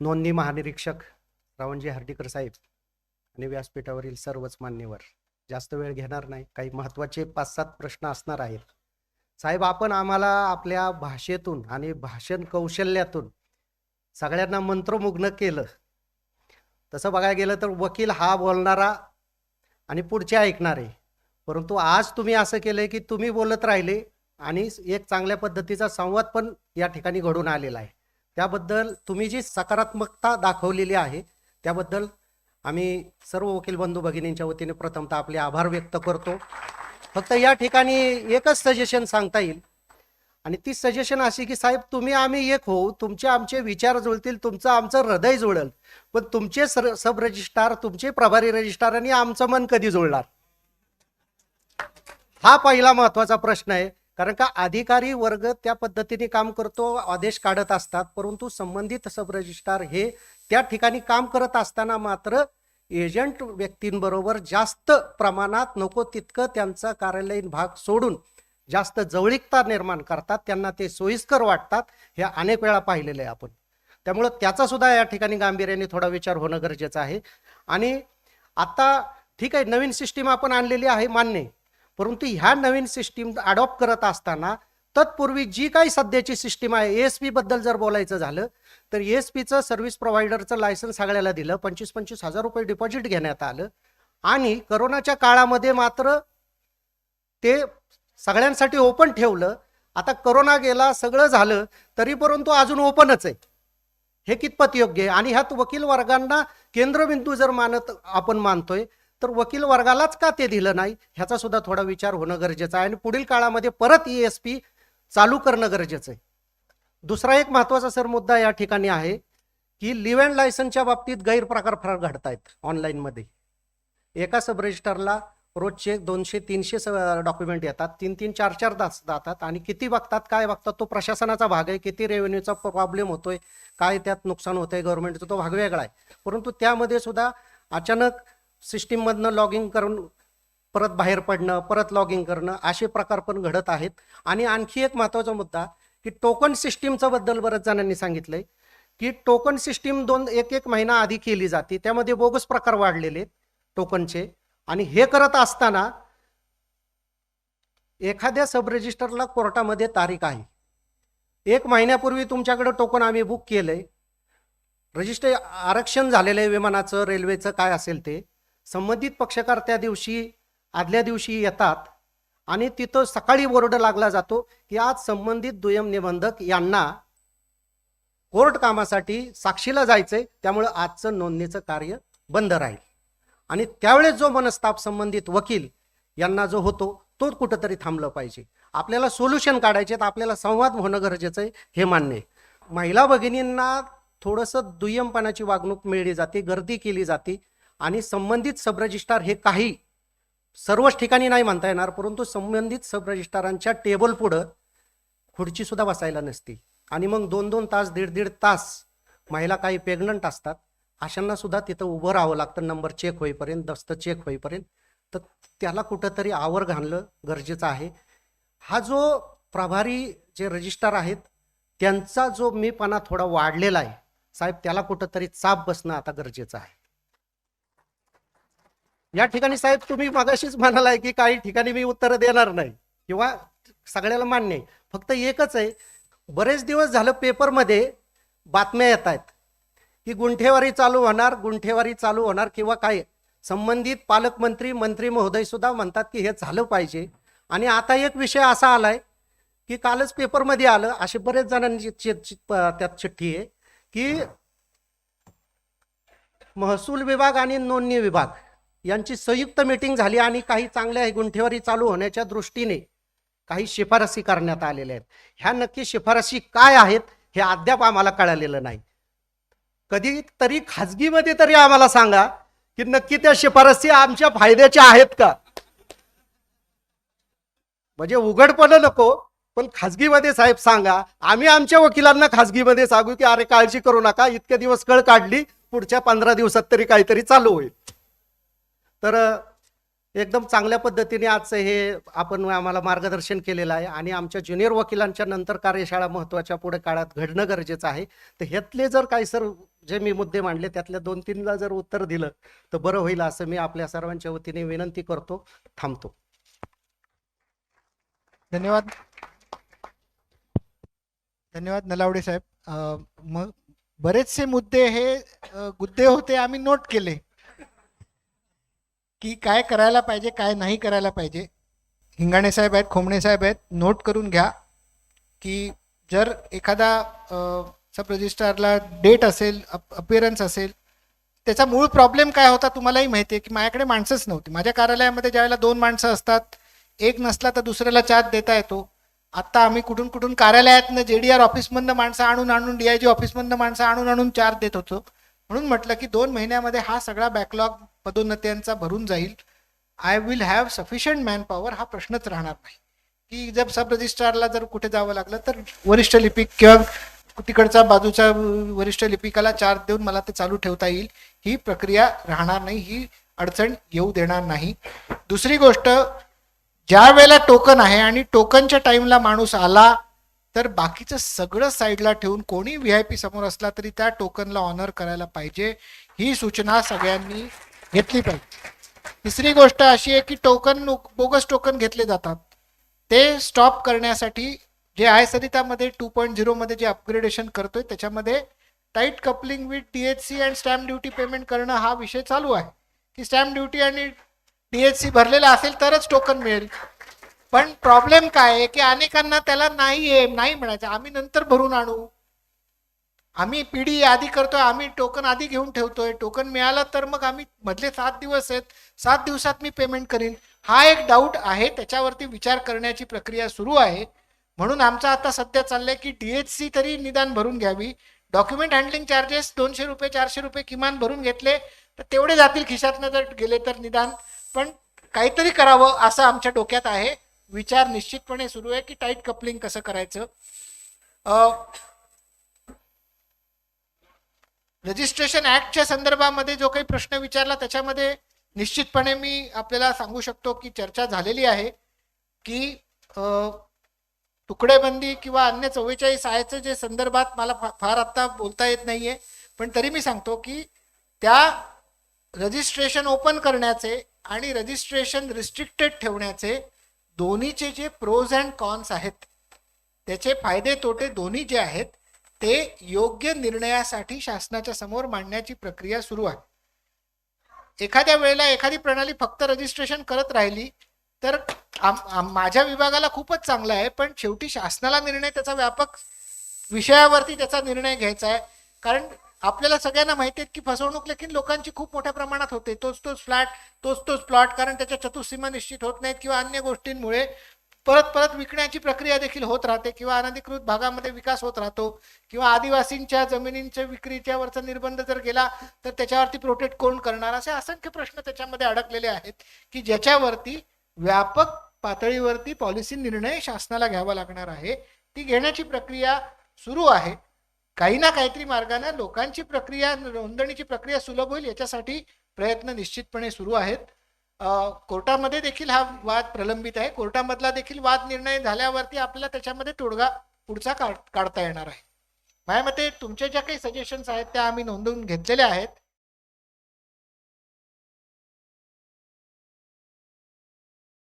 नोंदणी महानिरीक्षक रावणजी हर्डीकर साहेब आणि व्यासपीठावरील सर्वच मान्यवर जास्त वेळ घेणार नाही. काही महत्त्वाचे पाच सात प्रश्न असणार आहेत. साहेब आपण आम्हाला आपल्या भाषेतून आणि भाषण कौशल्यातून सगळ्यांना मंत्रमुग्न केलं. तसं बघायला गेलं तर वकील हा बोलणारा आणि पुढचे ऐकणारे. परंतु आज तुम्ही असं केलंय की तुम्ही बोलत राहिले आणि एक चांगल्या पद्धतीचा संवाद पण या ठिकाणी घडून आलेला आहे. त्याबद्दल तुम्ही जी सकारात्मकता दाखवलेली आहे त्याबद्दल आम्ही सर्व वकील बंधू भगिनींच्या वतीने प्रथमतः आपले आभार व्यक्त करतो. फक्त या ठिकाणी एकच सजेशन सांगता येईल. आणि ती सजेशन अशी की साहेब तुम्ही आम्ही एक होऊ तुमचे आमचे विचार जुळतील तुमचं आमचं हृदय जुळेल. पण तुमचे सर सब रजिस्ट्रार तुमचे प्रभारी रजिस्ट्रार आणि आमचं मन कधी जुळणार? हा पहिला महत्त्वाचा प्रश्न आहे. कारण का अधिकारी वर्ग त्या पद्धतीने काम करतो आदेश काढत असतात परंतु संबंधित सब रजिस्ट्रार हे त्या ठिकाणी काम करत असताना मात्र एजंट व्यक्तींबरोबर जास्त प्रमाणात नको तितकं त्यांचा कार्यालयीन भाग सोडून जास्त जवळीकता निर्माण करतात. त्यांना ते सोयीस्कर वाटतात. हे अनेक वेळा पाहिलेलं आहे आपण. त्यामुळं त्याचा सुद्धा या ठिकाणी गांभीर्याने थोडा विचार होणं गरजेचं आहे. आणि आता ठीक आहे नवीन सिस्टीम आपण आणलेली आहे मान्य. परंतु ह्या नवीन सिस्टीम अडॉप्ट करत असताना तत्पूर्वी जी काही सध्याची सिस्टीम आहे एस पी बद्दल जर बोलायचं झालं तर एस पीचं सर्व्हिस प्रोव्हायडरचं लायसन्स सगळ्याला दिलं पंचवीस पंचवीस हजार रुपये डिपॉझिट घेण्यात आलं. आणि करोनाच्या काळामध्ये मात्र ते सगळ्यांसाठी ओपन ठेवलं. आता करोना गेला सगळं झालं तरी परंतु अजून ओपनच आहे. हे कितपत योग्य आहे? आणि ह्यात वकील वर्गांना केंद्रबिंदू जर मानत आपण मानतोय तर वकील वर्गालाच का ते दिलं नाही? ह्याचा सुद्धा थोडा विचार होणं गरजेचं आहे. आणि पुढील काळामध्ये परत ई एस पी चालू करणं गरजेचं आहे. दुसरा एक महत्त्वाचा सर मुद्दा या ठिकाणी आहे की लिव्ह अँड लायसनच्या बाबतीत गैरप्रकार फार घडतायत ऑनलाईनमध्ये. एका सब रजिस्टरला रोजचे दोनशे तीनशे डॉक्युमेंट येतात. तीन तीन चार चार तास जातात. आणि किती बघतात काय बघतात तो प्रशासनाचा भाग आहे. किती रेव्हेन्यूचा प्रॉब्लेम होतोय काय त्यात नुकसान होतंय गव्हर्नमेंटचं तो भाग वेगळा आहे. परंतु त्यामध्ये सुद्धा अचानक सिस्टीममधनं लॉगिंग करून परत बाहेर पडणं परत लॉगिंग करणं असे प्रकार पण घडत आहेत. आणि आणखी एक महत्त्वाचा मुद्दा की टोकन सिस्टीमचं बद्दल बऱ्याच जणांनी सांगितलंय की टोकन सिस्टीम दोन एक एक महिना आधी केली जाते. त्यामध्ये बोगस प्रकार वाढलेले टोकनचे. आणि हे करत असताना एखाद्या सब रजिस्टरला कोर्टामध्ये तारीख आहे. एक महिन्यापूर्वी तुमच्याकडे टोकन आम्ही बुक केलंय. रजिस्टर आरक्षण झालेलं आहे विमानाचं रेल्वेचं काय असेल ते. संबंधित पक्षकार त्या दिवशी आदल्या दिवशी येतात आणि तिथं सकाळी बोर्ड लागला जातो की आज संबंधित दुय्यम निबंधक यांना कोर्ट कामासाठी साक्षीला जायचंय त्यामुळं आजचं नोंदणीचं कार्य बंद राहील. आणि त्यावेळेस जो मनस्ताप संबंधित वकील यांना जो होतो तो कुठंतरी थांबलं पाहिजे. आपल्याला सोल्युशन काढायचे तर आपल्याला संवाद होणं गरजेचं आहे हे मान्य आहे. महिला भगिनींना थोडंसं दुय्यमपणाची वागणूक मिळली जाते गर्दी केली जाते आणि संबंधित सब रजिस्ट्रार हे काही सर्वच ठिकाणी नाही म्हणता येणार परंतु संबंधित सब रजिस्ट्रारांच्या टेबल पुढं खुर्ची सुद्धा बसायला नसती. आणि मग दोन दोन तास दीड दीड तास महिला काही प्रेग्नंट असतात अशांना सुद्धा तिथं उभं राहावं लागतं. नंबर चेक होईपर्यंत दस्त चेक होईपर्यंत. तर त्याला कुठंतरी आवर घालणं गरजेचं आहे. हा जो प्रभारी जे रजिस्ट्रार आहेत त्यांचा जो मीपणा थोडा वाढलेला आहे साहेब त्याला कुठंतरी चाप बसणं आता गरजेचं आहे. या ठिकाणी साहेब तुम्ही मगाशीच म्हणालाय की काही ठिकाणी मी उत्तर देणार नाही. किंवा सगळ्याला मान्य आहे. फक्त एकच आहे बरेच दिवस झालं पेपरमध्ये बातम्या येत आहेत की गुंठेवारी चालू होणार गुंठेवारी चालू होणार किंवा काय. संबंधित पालकमंत्री मंत्री महोदय सुद्धा म्हणतात की हे झालं पाहिजे. आणि आता एक विषय असा आलाय की कालच पेपरमध्ये आलं असे बरेच जणांची त्यात चिठ्ठी आहे की महसूल विभाग आणि नोंदणी विभाग यांची संयुक्त मीटिंग झाली आणि काही चांगल्या गुंठेवारी चालू होण्याच्या दृष्टीने काही शिफारसी करण्यात आलेल्या आहेत. ह्या नक्की शिफारसी काय आहेत हे अद्याप आम्हाला कळालेलं नाही. कधी तरी खाजगीमध्ये तरी आम्हाला सांगा की नक्की त्या शिफारसी आमच्या फायद्याच्या आहेत का? म्हणजे उघडपणं नको पण खाजगीमध्ये साहेब सांगा. आम्ही आमच्या वकिलांना खाजगीमध्ये सांगू की अरे काळजी करू नका इतके दिवस कळ काढली पुढच्या पंधरा दिवसात तरी काहीतरी चालू होईल. तर एकदम चांगल्या पद्धतीने आजचं हे आपण आम्हाला मार्गदर्शन केलेलं आहे आणि आमच्या ज्युनियर वकिलांच्या नंतर कार्यशाळा महत्त्वाच्या पुढे काळात घडणं गरजेचं आहे. तर ह्यातले जर काही सर जे मी मुद्दे मांडले त्यातल्या दोन तीनला जर उत्तर दिलं तर बरं होईल असं मी आपल्या सर्वांच्या वतीने विनंती करतो थांबतो. धन्यवाद. धन्यवाद नलावडे साहेब. मग बरेचसे मुद्दे हे गुद्दे होते आम्ही नोट केले. की काय करायला पाहिजे काय नाही करायला पाहिजे. हिंगाणे साहेब आहेत खोमणे साहेब आहेत नोट करून घ्या की जर एखादा सब रजिस्ट्रारला डेट असेल अप अपिअरन्स असेल त्याचा मूळ प्रॉब्लेम काय होता तुम्हालाही माहिती आहे की माझ्याकडे माणसंच नव्हती. माझ्या कार्यालयामध्ये ज्यावेळेला दोन माणसं असतात एक नसला तर दुसऱ्याला चार्ज देता येतो. आत्ता आम्ही कुठून कुठून कार्यालयातनं जे डी आर ऑफिसमधनं माणसं आणून आणून डी आय जी ऑफिसमधनं माणसं आणून आणून चार्ज देत होतो. म्हणून म्हटलं की दोन महिन्यामध्ये हा सगळा बॅकलॉग पदोन्नत्यांचा भरून जाईल. I will have sufficient man power हा प्रश्नच राहणार नाही. की जर सब रजिस्ट्रारला जर कुठे जावं लागलं तर वरिष्ठ लिपिक किंवा तिकडचा बाजूच्या वरिष्ठ लिपिकाला चार्ज देऊन मला ते चालू ठेवता येईल. ही प्रक्रिया राहणार नाही ही अडचण येऊ देणार नाही. दुसरी गोष्ट ज्या वेळेला टोकन आहे आणि टोकनच्या टाइमला माणूस आला तर बाकीचं सगळं साईडला ठेवून कोणी व्ही आय पी समोर असला तरी त्या टोकनला ऑनर करायला पाहिजे. ही सूचना सगळ्यांनी घेतली पाहिजे तिसरी गोष्ट अशी आहे की टोकन बोगस टोकन घेतले जातात. ते स्टॉप करण्यासाठी जे आहे सरितामध्ये टू पॉईंट झिरोमध्ये जे अपग्रेडेशन करतोय त्याच्यामध्ये tight coupling with T H C and stamp duty payment करणं हा विषय चालू आहे. की स्टॅम्प ड्युटी आणि टी एच सी भरलेला असेल तरच टोकन मिळेल. पण प्रॉब्लेम काय आहे की अनेकांना त्याला नाही आहे नाही म्हणायचं. आम्ही नंतर भरून आणू. आम्ही पिढी आधी करतोय आम्ही टोकन आधी घेऊन ठेवतोय. टोकन मिळालं तर मग आम्ही मधले सात दिवस आहेत. सात दिवसात मी पेमेंट करीन. हा एक डाऊट आहे. त्याच्यावरती विचार करण्याची प्रक्रिया सुरू आहे. म्हणून आमचं आता सध्या चाललंय की डीएचसी तरी निदान भरून घ्यावी. डॉक्युमेंट हँडलिंग चार्जेस दोनशे रुपये चारशे रुपये किमान भरून घेतले तर तेवढे जातील. खिशातनं जर गेले तर निदान. पण काहीतरी करावं असं आमच्या डोक्यात आहे. विचार निश्चितपणे सुरू आहे की टाईट कपलिंग कसं करायचं? रजिस्ट्रेशन ऍक्टच्या संदर्भामध्ये जो काही प्रश्न विचारला त्याच्यामध्ये निश्चितपणे मी आपल्याला सांगू शकतो की चर्चा झालेली आहे की तुकडेबंदी किंवा अन्य चव्वेचाळीस आयचं जे संदर्भात मला फा- फार आत्ता बोलता येत नाहीये. पण तरी मी सांगतो की त्या रजिस्ट्रेशन ओपन करण्याचे आणि रजिस्ट्रेशन रिस्ट्रिक्टेड ठेवण्याचे दोन्हीचे जे प्रोज अँड कॉन्स आहेत त्याचे फायदे तोटे दोन्ही जे आहेत ते योग्य निर्णयासाठी शासनाच्या समोर मांडण्याची प्रक्रिया सुरू आहे. एखाद्या वेळेला एखादी प्रणाली फक्त रजिस्ट्रेशन करत राहिली तर आम- आम- माझ्या विभागाला खूपच चांगलं आहे पण शेवटी शासनाला निर्णय त्याचा व्यापक विषयावरती त्याचा निर्णय घ्यायचा आहे. कारण आपल्याला सगळ्यांना माहिती आहे की फसवणूक लेखीन लोकांची खूप मोठ्या प्रमाणात होते. तोच तोच फ्लॅट तोच तोच प्लॉट कारण त्याच्या चतुर्सीमा निश्चित होत नाहीत किंवा अन्य गोष्टींमुळे परत परत विकण्याची प्रक्रिया देखील होत राहते किंवा अनधिकृत भागामध्ये विकास होत राहतो किंवा आदिवासींच्या जमिनींच्या विक्रीच्या वरचा निर्बंध जर गेला तर त्याच्यावरती प्रोटेक्ट कोण करणार? असे असंख्य प्रश्न त्याच्यामध्ये अडकलेले आहेत की ज्याच्यावरती व्यापक पातळीवरती पॉलिसी निर्णय शासनाला घ्यावा लागणार आहे ती घेण्याची प्रक्रिया सुरू आहे. काही ना काहीतरी मार्गाने लोकांची प्रक्रिया नोंदणीची प्रक्रिया सुलभ होईल याच्यासाठी प्रयत्न निश्चितपणे सुरू आहेत. कोर्टामध्ये देखील हा वाद प्रलंबित आहे. कोर्टामधला देखील वाद निर्णय झाल्यावरती आपल्याला त्याच्यामध्ये तोडगा पुढचा काढ- काढता येणार आहे. माझ्या मते तुमच्या ज्या काही सजेशन्स आहेत त्या आम्ही नोंदवून घेतलेल्या आहेत.